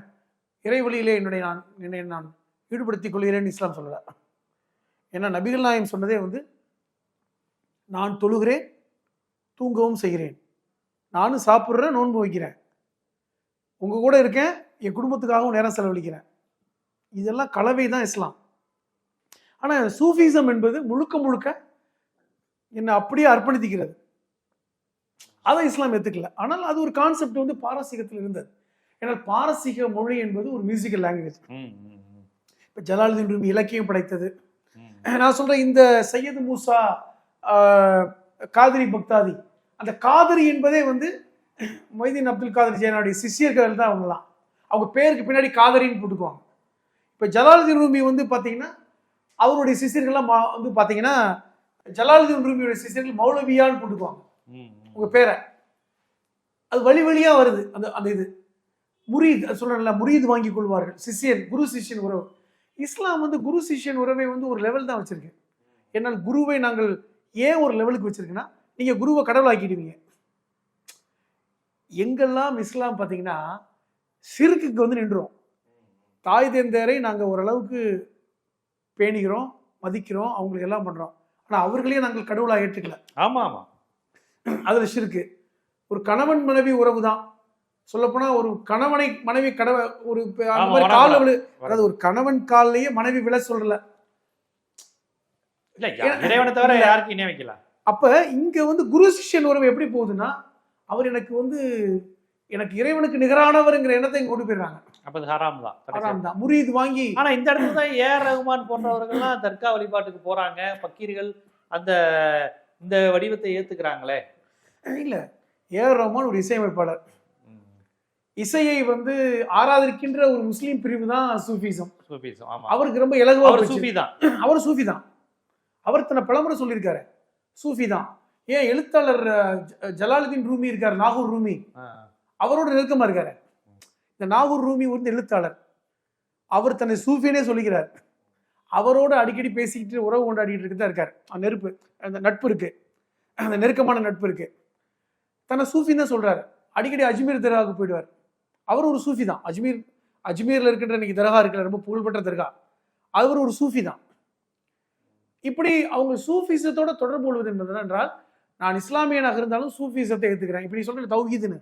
இறை வழியிலே என்னுடைய நான் என்னை நான் ஈடுபடுத்திக் கொள்கிறேன்னு இஸ்லாம் சொல்லலை. ஏன்னா நபிகள் நாயம் சொன்னதே வந்து நான் தொழுகிறேன் தூங்கவும் செய்கிறேன். நானும் சாப்பிட்றேன் நோன்பு வைக்கிறேன். உங்க கூட இருக்கேன் என் குடும்பத்துக்காகவும் நேரம் செலவழிக்கிறேன். இதெல்லாம் கலவை தான் இஸ்லாம். ஆனா சூஃபிசம் என்பது முழுக்க முழுக்க என்னை அப்படியே அர்ப்பணித்திக்கிறது. அதை இஸ்லாம் ஏத்துக்கல. ஆனால் அது ஒரு கான்செப்ட் வந்து பாரசீகத்தில் இருந்தது. ஏன்னா பாரசீக மொழி என்பது ஒரு மியூசிக்கல் லாங்குவேஜ் இப்போ ஜலாலுதீன் ரூமி இலக்கியம் படைத்தது. நான் சொல்றேன் இந்த சையது மூசா காதிரி பக்தாதி. அந்த காதிரி என்பதே வந்து மொய்தீன் அப்துல் காதர் ஜெயனுடைய சிஷ்யர்கள் தான் அவங்கலாம். அவங்க பேருக்கு பின்னாடி காதரின்னு போட்டுக்குவாங்க. இப்போ ஜலாலுதீன் ரூமி வந்து பார்த்தீங்கன்னா அவருடைய சிஷ்யர்கள்லாம் வந்து பார்த்தீங்கன்னா ஜலாலுதீன் ரூமியோட சிஷ்யர்கள் மௌலவியான்னு போட்டுக்குவாங்க. ம், ம். உங்க பேரை. அது வழி வழியா வருது அந்த அந்த இது. முரீத் சொல்றேன்ல முரீத் வாங்கி கொள்வார்கள். சிஷ்யன் குரு சிஷ்யன் உறவு. இஸ்லாம் வந்து குரு சிஷ்யன் உறவை வந்து ஒரு லெவல் தான் வச்சிருக்கு. என்னால் குருவை நாங்கள் ஏன் ஒரு லெவலுக்கு வச்சிருக்குன்னா நீங்க குருவை கடவுளாக்கிடுவீங்க எங்கெல்லாம் இஸ்லாம் பார்த்தீங்கன்னா சிறுக்குக்கு வந்து நின்றோம் தாய் தந்தையரை நாங்கள் ஓரளவுக்கு பேணுகிறோம் மதிக்கிறோம் அவங்களுக்கு எல்லாம் பண்றோம். ஆனா அவர்களையே நாங்கள் கடவுளாக ஏற்றுக்கல. ஆமா ஆமா. அதுல ஷிருக்கு ஒரு கணவன் மனைவி உறவு தான் சொல்லப்போனா ஒரு கணவனை மனைவி கடவை ஒரு. விழு அதாவது ஒரு கணவன் கால்லயே மனைவி விழ சொல்றல இல்ல இறைவனை தவிர. யாருக்கு இணை வைக்கலாம் அப்ப இங்க வந்து குரு சிஷ்யன் உறவு எப்படி போகுதுன்னா அவர் எனக்கு வந்து எனக்கு இறைவனுக்கு நிகரானவருங்கிற எண்ணத்தை கொண்டு போயிடுறாங்க. அப்ப அது ஹராம் தான் ஆறாம் தான். முரீது வாங்கி. ஆனா இந்த இடத்துல தான் ஏஆர் ரகுமான் போன்றவர்கள்லாம் தர்கா வழிபாட்டுக்கு போறாங்க. பக்கீர்கள் அந்த இந்த வடிவத்தை ஏத்துக்கிறாங்களே. இல்ல ஏஆர் ரஹ்மான் ஒரு இசையமைப்பாளர். இசையை வந்து ஆராதிக்கின்ற ஒரு முஸ்லீம் பிரிவு தான் சூஃபிசம். சூஃபிசம் ஆமா. அவருக்கு ரொம்ப இலகுவா. சூஃபி தான். அவர் சூஃபி தான். அவர் தன்னை பலமுறை சொல்லியிருக்காரு. சூஃபி தான். ஏன் எழுத்தாளர் ஜலாலுதீன் ரூமி இருக்காரு நாகூர் ரூமி. அவரோட நெருக்கமா இருக்காரு. இந்த நாகூர் ரூமி வந்து எழுத்தாளர். அவர் தன்னை சூஃபினே சொல்லிக்கிறார். அவரோட அடிக்கடி பேசிக்கிட்டு உறவு இருக்கு தான் இருக்காரு. அந்த நெருப்பு அந்த நட்பு இருக்கு. அந்த நெருக்கமான நட்பு இருக்கு. தன்னை சூஃபி தான் சொல்றாரு. அடிக்கடி அஜ்மீர் தர்காவுக்கு போயிடுவார். அவர் ஒரு சூஃபி தான். அஜ்மீர் அஜ்மீர்ல இருக்கின்ற இன்னைக்கு தர்கா இருக்குல்ல ரொம்ப புகழ்பெற்ற தர்கா. அவர் ஒரு சூஃபி தான். இப்படி அவங்க சூஃபிசத்தோட தொடர்பு கொள்வது என்பது என்றால் நான் இஸ்லாமியனாக இருந்தாலும் சூஃபிசத்தை ஏத்துக்கிறேன். இப்படி சொல்ற தௌஹீதுன்னு.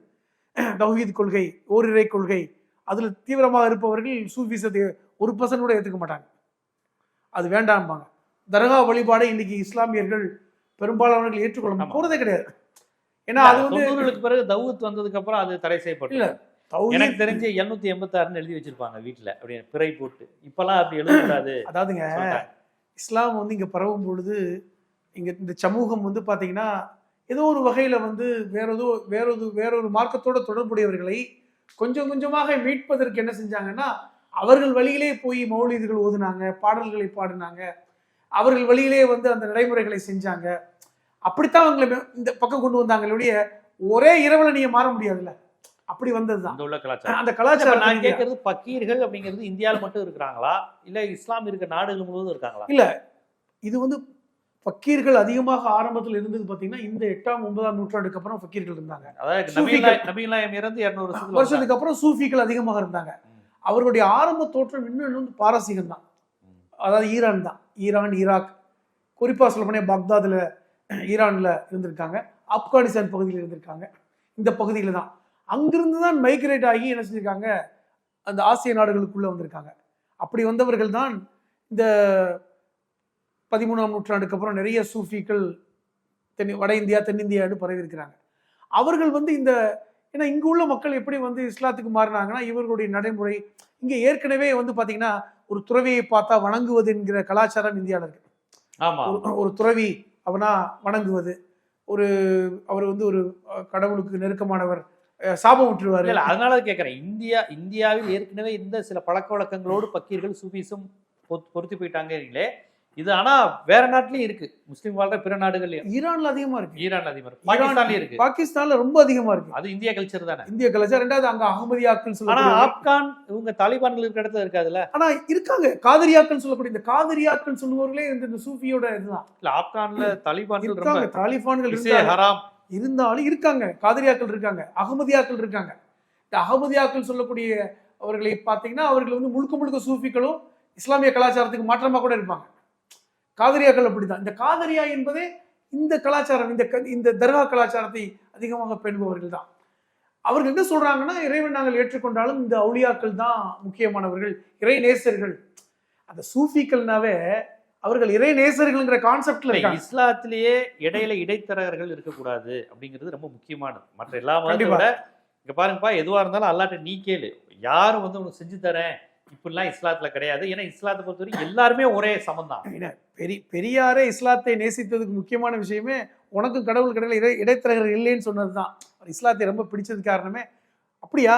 <clears throat> தௌஹீத் கொள்கை ஓரிரை கொள்கை. அதுல தீவிரமாக இருப்பவர்கள் சூஃபிசத்தை ஒரு பர்சன்ட் கூட ஏத்துக்க மாட்டாங்க. அது வேண்டாம்பாங்க. தர்கா வழிபாடை இன்னைக்கு இஸ்லாமியர்கள் பெரும்பாலானவர்கள் ஏற்றுக்கொள்ள. போறதே கிடையாது. ஏன்னா அது வந்து பிறகு தௌத் வந்ததுக்கு அப்புறம் அது தடை செய்யப்பட்டு இல்ல, எனக்கு தெரிஞ்சு எழுநூத்தி எண்பத்தாறுன்னு எழுதி வச்சிருப்பாங்க வீட்டுல அப்படி பிறை போட்டு. இப்பெல்லாம் அப்படி எழுதக்கூடாது. அதாவதுங்க. இஸ்லாம் வந்து இங்கே பரவும் பொழுது இங்கே இந்த சமூகம் வந்து பார்த்திங்கன்னா ஏதோ ஒரு வகையில் வந்து வேற ஏதோ வேற ஒரு வேற ஒரு மார்க்கத்தோட தொடர்புடையவர்களை கொஞ்சம் கொஞ்சமாக மீட்பதற்கு என்ன செஞ்சாங்கன்னா அவர்கள் வழியிலே போய் மௌலிதர்கள் ஓதுனாங்க பாடல்களை பாடினாங்க. அவர்கள் வழியிலே வந்து அந்த நடைமுறைகளை செஞ்சாங்க. அப்படித்தான் அவங்களை இந்த பக்கம் கொண்டு வந்தாங்களுடைய ஒரே இரவுல நீங்கள் மாற முடியாதுல்ல. அப்படி வந்ததுதான். அந்த உள்ள கலாச்சாரம். அந்த கலாச்சாரம் நான் கேட்கறது பக்கீர்கள் அப்படிங்கிறது இந்தியாவில் மட்டும் இருக்கிறாங்களா? இல்ல இஸ்லாம் இருக்க நாடுகள் முழுவதும் இருக்காங்களா? இல்ல இது வந்து ஃபக்கீர்கள் அதிகமாக ஆரம்பத்தில் இருந்தது பார்த்தீங்கன்னா இந்த எட்டாம் ஒன்பதாம் நூற்றாண்டுக்கு அப்புறம் ஃபக்கீர்கள் இருந்தாங்க. அதாவது இறந்து இருநூறு வருஷத்துக்கு அப்புறம் சூஃபிகள் அதிகமாக இருந்தாங்க. அவர்களுடைய ஆரம்ப தோற்றம் இன்னும் வந்து பாரசீகம் தான். அதாவது ஈரான் தான். Iran Iraq. குறிப்பாக சொல்ல போனால் பாக்தாதில் ஈரானில் இருந்திருக்காங்க. ஆப்கானிஸ்தான் பகுதியில் இருந்திருக்காங்க. இந்த பகுதியில் தான். அங்கிருந்து தான் மைக்ரேட் ஆகி என்ன செஞ்சிருக்காங்க? அந்த ஆசிய நாடுகளுக்குள்ளே வந்திருக்காங்க. அப்படி வந்தவர்கள் தான் இந்த பதிமூணாம் நூற்றாண்டுக்கு அப்புறம் நிறைய சூஃபிகள் தென் வட இந்தியா தென்னிந்தியான்னு பரவி இருக்கிறாங்க அவர்கள் வந்து இந்த ஏன்னா இங்க உள்ள மக்கள் எப்படி வந்து இஸ்லாத்துக்கு மாறினாங்கன்னா இவர்களுடைய நடைமுறை இங்க ஏற்கனவே வந்து பாத்தீங்கன்னா ஒரு துறவியை பார்த்தா வணங்குவது என்கிற கலாச்சாரம் இந்தியாவில் இருக்கு. ஆமா. ஒரு- துறவி அவனா வணங்குவது ஒரு அவர் வந்து ஒரு கடவுளுக்கு நெருக்கமானவர் சாபம் விட்டுருவாரு. இல்ல அதனால கேக்குறேன். இந்தியா இந்தியாவில் ஏற்கனவே இந்த சில பழக்க வழக்கங்களோடு பக்கீர்கள் சூஃபிஸும் பொருத்தி போயிட்டாங்களே இது ஆனா வேற நாட்டிலயும் இருக்கு. முஸ்லீம் வாழ்ற பிற நாடுகள்லயும். ஈரான்ல அதிகமா இருக்கு. ஈரான் அதிபர் பாகிஸ்தான்லயும் இருக்கு. பாகிஸ்தான்ல ரொம்ப அதிகமா இருக்கு. அது இந்திய கல்ச்சர் தானே? இந்திய கலாச்சாரம் ரெண்டாவது அங்க அகமதியாக்கள் ஆனா ஆப்கான் இவங்க தாலிபான்கள் இருக்கிற இடத்துல இருக்காதுல்ல? ஆனா இருக்காங்க. காதரியாக்கள் சொல்லக்கூடிய இந்த காதரியாக்கள் சொல்லுவவர்களே இந்த சூஃபியோட இதுதான். இல்ல ஆப்கான்ல தாலிபான்கள் இருக்காங்க. தாலிபான்கள் ஹராம். இருந்தாலும் இருக்காங்க. காதரியாக்கள் இருக்காங்க. அகமதியாக்கள் இருக்காங்க. இந்த அகமதியாக்கள் சொல்லக்கூடிய அவர்களை பார்த்தீங்கன்னா அவர்கள் வந்து முழுக்க முழுக்க சூஃபிகளும் இஸ்லாமிய கலாச்சாரத்துக்கு மாற்றமாக கூட இருப்பாங்க. காதரியாக்கள் அப்படிதான் இந்த காதரியா என்பதே இந்த கலாச்சாரம் இந்த க- இந்த தர்கா கலாச்சாரத்தை அதிகமாக பேணுபவர்கள் தான். அவர்கள் என்ன சொல்றாங்கன்னா இறைவன் நாங்கள் ஏற்றுக்கொண்டாலும் இந்த அவுளியாக்கள் தான் முக்கியமானவர்கள் இறை நேசர்கள். அந்த சூஃபிக்கள்னாவே அவர்கள் இறை நேசர்கள்ங்கிற கான்செப்ட்ல இஸ்லாத்திலேயே இடையில இடைத்தரகர்கள் இருக்கக்கூடாது அப்படிங்கிறது ரொம்ப முக்கியமானது. மற்ற எல்லா. விட இங்க பாருங்கப்பா எதுவா இருந்தாலும் அல்லாட்ட நீ கேளு. யாரும் வந்து உனக்கு செஞ்சு தரேன்? இப்படிலாம் இஸ்லாத்துல கிடையாது. ஏன்னா இஸ்லாத்தை பொறுத்த வரைக்கும் எல்லாருமே ஒரே சமம் என்ன, பெரி பெரியாரே இஸ்லாத்தை நேசித்ததுக்கு முக்கியமான விஷயமே உனக்கும் கடவுள் கடையில் இடை இடைத்தரகர் இல்லைன்னு சொன்னது தான் இஸ்லாத்தை ரொம்ப பிடிச்சது காரணமே அப்படியா?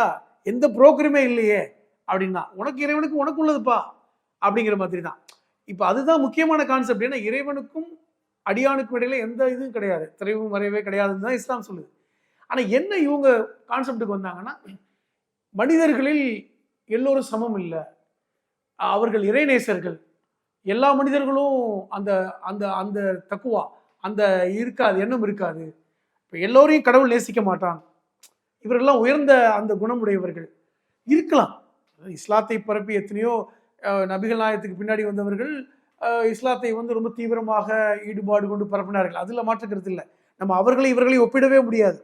எந்த புரோக்கருமே இல்லையே? அப்படின்னா உனக்கு இறைவனுக்கு உனக்கு உள்ளதுப்பா. அப்படிங்கிற மாதிரி தான் இப்போ அதுதான் முக்கியமான கான்செப்ட் ஏன்னா இறைவனுக்கும் அடியானுக்கும் இடையில எந்த இதுவும் கிடையாது. திரைவும் மறைவே கிடையாதுன்னு தான் இஸ்லாம் சொல்லுது. ஆனால் என்ன இவங்க கான்செப்டுக்கு வந்தாங்கன்னா மனிதர்களில் எல்லோரும் சமம் இல்லை. அவர்கள் இறைநேசர்கள் எல்லா மனிதர்களும் அந்த அந்த அந்த தக்குவா அந்த இருக்காது எண்ணம் இருக்காது. இப்போ எல்லோரையும் கடவுள் நேசிக்க மாட்டான். இவர்கள்லாம் உயர்ந்த அந்த குணமுடையவர்கள். இருக்கலாம். இஸ்லாத்தை பரப்பி எத்தனையோ நபிகள் நாயத்துக்கு பின்னாடி வந்தவர்கள் இஸ்லாத்தை வந்து ரொம்ப தீவிரமாக ஈடுபாடு கொண்டு பரப்பினார்கள். அதில் மாற்றுக்கிறது இல்லை. நம்ம அவர்களை இவர்களை ஒப்பிடவே முடியாது.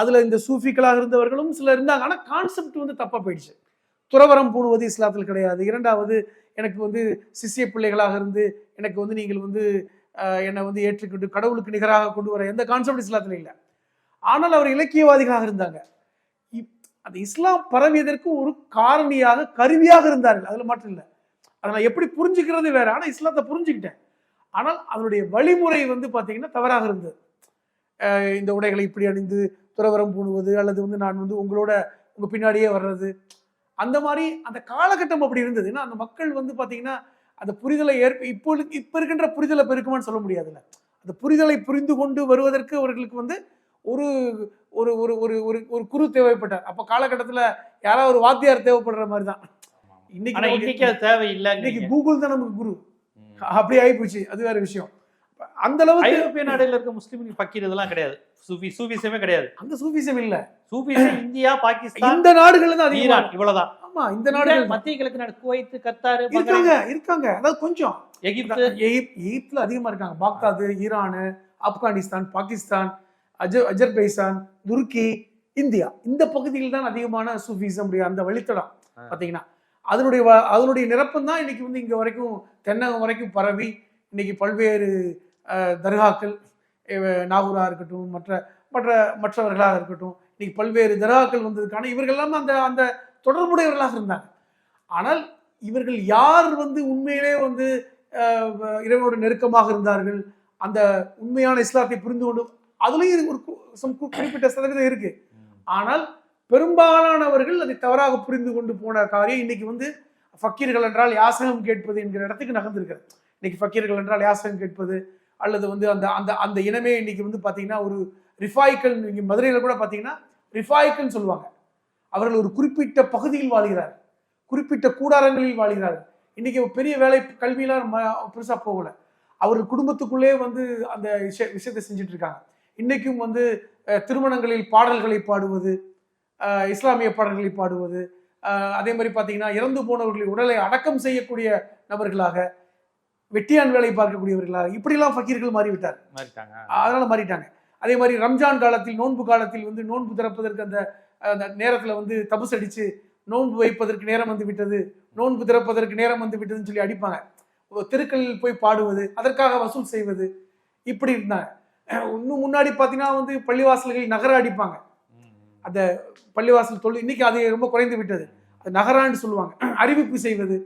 அதில் இந்த சூஃபிக்களாக இருந்தவர்களும் சிலர் இருந்தாங்க. ஆனால் கான்செப்ட் வந்து தப்பாக போயிடுச்சு. துறவரம் பூணுவது இஸ்லாத்தில் கிடையாது. இரண்டாவது எனக்கு வந்து சிசிய பிள்ளைகளாக இருந்து எனக்கு வந்து நீங்கள் வந்து என்னை வந்து ஏற்றுக்கொண்டு கடவுளுக்கு நிகராக கொண்டு வர எந்த கான்செப்ட் இஸ்லாத்தில் இல்லை. ஆனால் அவர் இலக்கியவாதிகளாக இருந்தாங்க. அந்த இஸ்லாம் பரவியதற்கு ஒரு காரணியாக கருவியாக இருந்தார்கள். அதில் மட்டும் இல்லை. அதை நான் எப்படி புரிஞ்சுக்கிறது வேற? ஆனால் இஸ்லாத்தை புரிஞ்சுக்கிட்டேன். ஆனால் அதனுடைய வழிமுறை வந்து பார்த்தீங்கன்னா தவறாக இருந்தது. இந்த உடைகளை இப்படி அணிந்து துறவரம் பூணுவது அல்லது வந்து நான் வந்து உங்களோட உங்கள் பின்னாடியே வர்றது. அந்த மாதிரி அந்த காலகட்டம் அப்படி இருந்தது. ஏன்னா அந்த மக்கள் வந்து பார்த்தீங்கன்னா அந்த புரிதலை ஏற்ப இப்போ இப்போ இருக்கின்ற புரிதலை பெருக்குமான்னு சொல்ல முடியாதுல்ல. அந்த புரிதலை புரிந்து கொண்டு வருவதற்கு அவர்களுக்கு வந்து ஒரு ஒரு ஒரு ஒரு ஒரு ஒரு குரு தேவைப்பட்டார். அப்போ காலகட்டத்தில் யாராவது ஒரு வாத்தியார் தேவைப்படுற மாதிரி தான் இன்னைக்கு இன்னைக்கு தேவையில்லை இன்னைக்கு கூகுள் தான் நமக்கு குரு. அப்படி ஆயிப்போச்சு. அது வேற விஷயம். அந்த அளவுக்கு ஐரோப்பிய நாடுல இருக்க முஸ்லீம் பக்கீர் இதெல்லாம் கிடையாது. சூஃபி சூஃபிசமே கிடையாது. அந்த சூஃபிசம் இல்ல. சூஃபிசம் <coughs> இந்தியா பாகிஸ்தான் இந்த நாடுகள் தான் ஈரான் இவ்வளவுதான். ஆமா இந்த நாடுகள். மத்திய கிழக்கு நாடு குவைத் கத்தார் இருக்காங்க இருக்காங்க. அதாவது கொஞ்சம். எகிப்து. எகிப்- எகிப்துல அதிகமா இருக்காங்க. Baghdad Iran Afghanistan Pakistan. Hajar Azerbaijan துருக்கி இந்தியா. இந்த பகுதியில் தான் அதிகமான சூஃபிசம் அந்த வழித்தடம் ஆ. பாத்தீங்கன்னா அதனுடைய அதனுடைய நிரப்பம் தான் இன்னைக்கு வந்து இங்க வரைக்கும் தென்னகம் வரைக்கும் பரவி இன்னைக்கு பல்வேறு தர்காக்கள் அஹ், நாகூரா இருக்கட்டும் மற்ற மற்ற மற்றவர்களாக இருக்கட்டும் இன்னைக்கு பல்வேறு தர்காக்கள் வந்ததுக்கான இவர்கள் எல்லாம் அந்த அந்த தொடர்புடையவர்களாக இருந்தாங்க. ஆனால் இவர்கள் யார் வந்து உண்மையிலே வந்து இறைவனோடு நெருக்கமாக இருந்தார்கள் அந்த உண்மையான இஸ்லாத்தை புரிந்து கொண்டு அதுலயும் ஒரு குறிப்பிட்ட சதவீதம் இருக்கு. ஆனால் பெரும்பாலானவர்கள் அதை தவறாக புரிந்து கொண்டு போன காரியம் இன்னைக்கு வந்து ஃபக்கீர்கள் என்றால் யாசகம் கேட்பது என்கிற இடத்துக்கு நகர்ந்திருக்கிறது. இன்னைக்கு ஃபக்கீர்கள் என்றால் யாசகம் கேட்பது அல்லது வந்து அந்த அந்த அந்த இனமே இன்னைக்கு வந்து பார்த்தீங்கன்னா ஒரு ரிஃபாய்கள் இங்கே மதுரையில் கூட பார்த்தீங்கன்னா ரிஃபாய்கள்னு சொல்லுவாங்க. அவர்கள் ஒரு குறிப்பிட்ட பகுதியில் வாழ்கிறார் குறிப்பிட்ட கூடாரங்களில் வாழ்கிறார்கள். இன்னைக்கு பெரிய வேலை கல்வியெல்லாம் ம- போகலை போகல. அவர் குடும்பத்துக்குள்ளே வந்து அந்த விஷய விஷயத்தை செஞ்சுட்டு இருக்காங்க. இன்னைக்கும் வந்து திருமணங்களில் பாடல்களை பாடுவது இஸ்லாமிய பாடல்களை பாடுவது அதே மாதிரி பார்த்தீங்கன்னா இறந்து போனவர்களின் உடலை அடக்கம் செய்யக்கூடிய நபர்களாக வெட்டியான் வேலை பார்க்கக்கூடியவர்களாக இப்படிலாம் ஃபக்கீர்கள் மாறிவிட்டார். மாறிட்டாங்க. அதனால மாறிட்டாங்க. அதே மாதிரி ரம்ஜான் காலத்தில் நோன்பு காலத்தில் வந்து நோன்பு திறப்பதற்கு அந்த அந்த நேரத்தில் வந்து தபுஸ் அடிச்சு நோன்பு வைப்பதற்கு நேரம் வந்து விட்டது நோன்பு திறப்பதற்கு நேரம் வந்து விட்டதுன்னு சொல்லி அடிப்பாங்க. தெருக்களில் போய் பாடுவது அதற்காக வசூல் செய்வது இப்படி இருந்தாங்க. இன்னும் முன்னாடி பார்த்தீங்கன்னா வந்து பள்ளிவாசல்கள் நகர அடிப்பாங்க. அந்த பள்ளிவாசல் தொழில் இன்னைக்கு அது ரொம்ப குறைந்து விட்டது. அது நகரான்னு சொல்லுவாங்க. <clears throat> அறிவிப்பு செய்வது.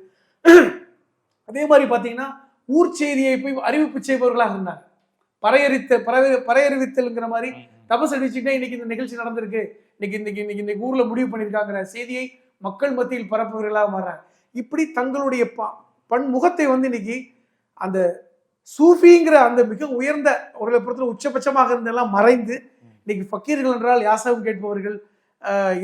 <clears throat> அதே மாதிரி பார்த்தீங்கன்னா ஊர் செய்தியை போய் அறிவிப்பு செய்பவர்களாக இருந்தாங்க. பறையறித்த பறவை பறையறிவித்தல்ங்கிற மாதிரி தபஸ் அடிச்சுட்டே இன்னைக்கு இந்த நிகழ்ச்சி நடந்திருக்கு. இன்னைக்கு இன்னைக்கு இன்னைக்கு இன்னைக்கு ஊர்ல முடிவு பண்ணியிருக்காங்கிற செய்தியை மக்கள் மத்தியில் பரப்புவர்களாக மாறாங்க இப்படி தங்களுடைய ப- பன்முகத்தை வந்து இன்னைக்கு அந்த சூஃபிங்கிற அந்த மிக உயர்ந்த ஒரு பொறுத்தவரை உச்சபட்சமாக இருந்தெல்லாம் மறைந்து இன்னைக்கு ஃபக்கீர்கள் என்றால் யாசகம் கேட்பவர்கள்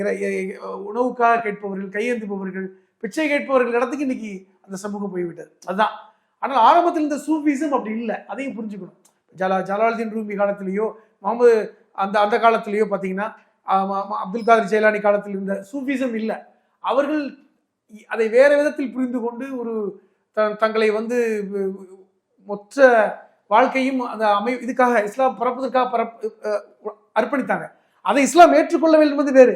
இறை- உணவுக்காக கேட்பவர்கள் கையெழுந்துபவர்கள் பிச்சை கேட்பவர்கள் இடத்துக்கு இன்னைக்கு அந்த சமூகம் போய்விட்டது. அதுதான். ஆனால் ஆரம்பத்தில் இந்த சூஃபிசம் அப்படி இல்லை. அதையும் புரிஞ்சுக்கணும். ஜலா ஜலாலுதீன் ரூமி காலத்திலேயோ முகமது அந்த அந்த காலத்திலேயோ பார்த்தீங்கன்னா அப்துல் காதர் ஜெயலானி காலத்தில் இருந்த சூஃபிசம் இல்லை. அவர்கள் அதை வேற விதத்தில் புரிந்து கொண்டு ஒரு த- தங்களை வந்து மொத்த வாழ்க்கையும் அந்த அமை இதுக்காக இஸ்லாம் பிறப்பதற்காக பரப் அர்ப்பணித்தாங்க. அதை இஸ்லாம் ஏற்றுக்கொள்ள வேண்டும் என்பது வேறு.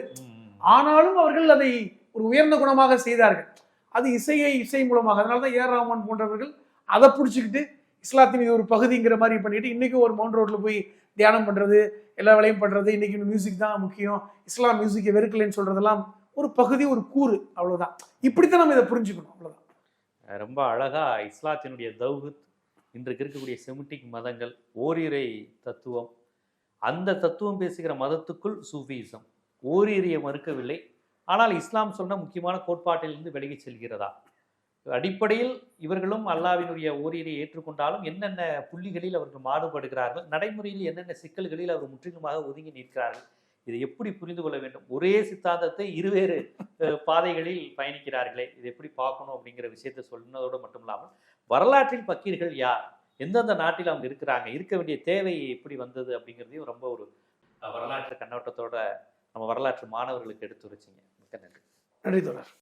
ஆனாலும் அவர்கள் அதை ஒரு உயர்ந்த குணமாக செய்தார்கள். அது இசையை இசை மூலமாக. அதனால தான் ஏஆர் ரஹ்மான் போன்றவர்கள் அதை பிடிச்சிக்கிட்டு இஸ்லாத்தின் இது ஒரு பகுதிங்கிற மாதிரி பண்ணிட்டு இன்னைக்கு ஒரு மவுண்ட் ரோட்ல போய் தியானம் பண்றது எல்லா வேலையும் பண்றது இன்னைக்கு மியூசிக் தான் முக்கியம். இஸ்லாம் மியூசிக்கை வெறுக்கலைன்னு சொல்றதெல்லாம் ஒரு பகுதி ஒரு கூறு அவ்வளவுதான். இப்படித்தான் நம்ம இதை புரிஞ்சுக்கணும். அவ்வளவுதான். ரொம்ப அழகா இஸ்லாத்தினுடைய தௌஹத் இன்றைக்கு இருக்கக்கூடிய செமிட்டிக் மதங்கள் ஓரிரை தத்துவம். அந்த தத்துவம் பேசுகிற மதத்துக்குள் சூஃபிசம். ஓரிரையை மறுக்கவில்லை. ஆனால் இஸ்லாம் சொன்ன முக்கியமான கோட்பாட்டிலிருந்து விலகி செல்கிறதா? அடிப்படையில் இவர்களும் அல்லாவினுடைய ஓரிரை ஏற்றுக்கொண்டாலும் என்னென்ன புள்ளிகளில் அவர்கள் மாறுபடுகிறார்கள் நடைமுறையில் என்னென்ன சிக்கல்களில் அவர் முற்றிலுமாக ஒதுங்கி நிற்கிறார்கள் இதை எப்படி புரிந்து கொள்ள வேண்டும்? ஒரே சித்தாந்தத்தை இருவேறு பாதைகளில் பயணிக்கிறார்களே. இதை எப்படி பார்க்கணும் அப்படிங்கிற விஷயத்தை சொன்னதோடு மட்டும் இல்லாமல் வரலாற்றில் பக்கீர்கள் யார்? எந்தெந்த நாட்டில் அவங்க இருக்கிறாங்க? இருக்க வேண்டிய தேவை எப்படி வந்தது அப்படிங்கிறதையும் ரொம்ப ஒரு வரலாற்று கண்ணோட்டத்தோட நம்ம வரலாற்று மாணவர்களுக்கு எடுத்து வச்சிங்க மிக்க நன்றி. நன்றி தொடர்